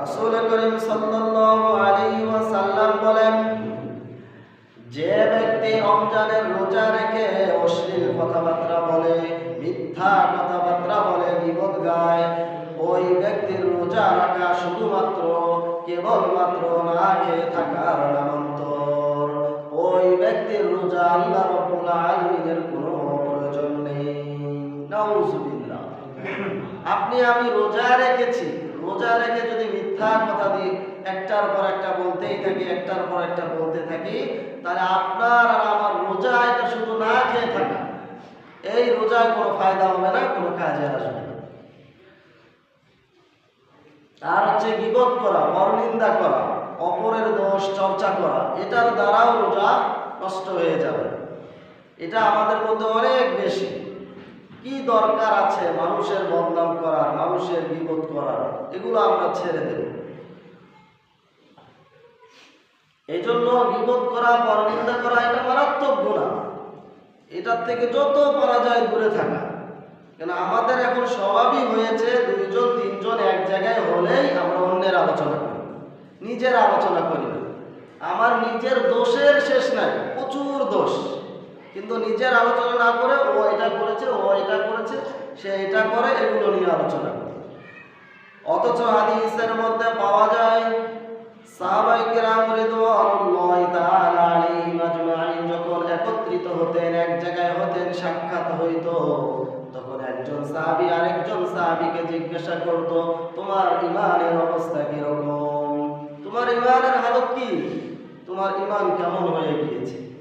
রাসূল করিম সাল্লাল্লাহু আলাইহি ওয়াসাল্লাম বলেন, যে ব্যক্তি রমজানের রোজা রেখে অশ্লীল কথাবার্তা বলে, মিথ্যা কথাবার্তা বলে বিপদ গায়, ওই ব্যক্তির রোজা রাখা শুধুমাত্র, কেবলমাত্র না খেয়ে থাকার নামান্তর। ওই ব্যক্তির রোজা আল্লাহ রব্বুল আলামিনের কোনো প্রয়োজন নেই। নাউজুবিল্লাহ। আপনি আমি রোজা রেখেছি রোজা রেখে যদি মিথ্যা কথা দিই একটার পর একটা বলতেই থাকি, একটার পর একটা বলতে থাকি, তাহলে আপনার আর আমার রোজা এটা শুধু না খেয়ে থাকা। এই রোজায় কোনো ফায়দা হবে না, কোনো কাজে আসবে না। আর হচ্ছে বিপদ করা, পরনিন্দা করা, অপরের দোষ চর্চা করা, এটার দ্বারাও রোজা নষ্ট হয়ে যাবে। এটা আমাদের মধ্যে অনেক বেশি। কি দরকার আছে মানুষের বদনাম করার, মানুষের বিপদ করার? এগুলো আমরা ছেড়ে দেব। এই জন্য বিপদ করা, পরনিন্দা করা, এটা মারাত্মক গুণা। এটার থেকে যত পারা যায় দূরে থাকা। কেন আমাদের এখন স্বভাবই হয়েছে, দুইজন, তিনজন এক জায়গায় হলেই আমরা অন্যের আলোচনা করি। নিজের আলোচনা করি না। আমার নিজের দোষের শেষ নাই, প্রচুর দোষ। কিন্তু নিজের আলোচনা না করে সে এটা করে, এগুলো নিয়ে আলোচনা করে। অথচ হাদিসের মধ্যে পাওয়া যায় একত্রিত হতেন, এক জায়গায় হতেন, সাক্ষাৎ হইতো, তখন একজন আরেকজন জিজ্ঞাসা করত, তোমার ইমানের অবস্থা তোমার ইমানের হালত কি? তোমার ইমান কেমন হয়ে গিয়েছে?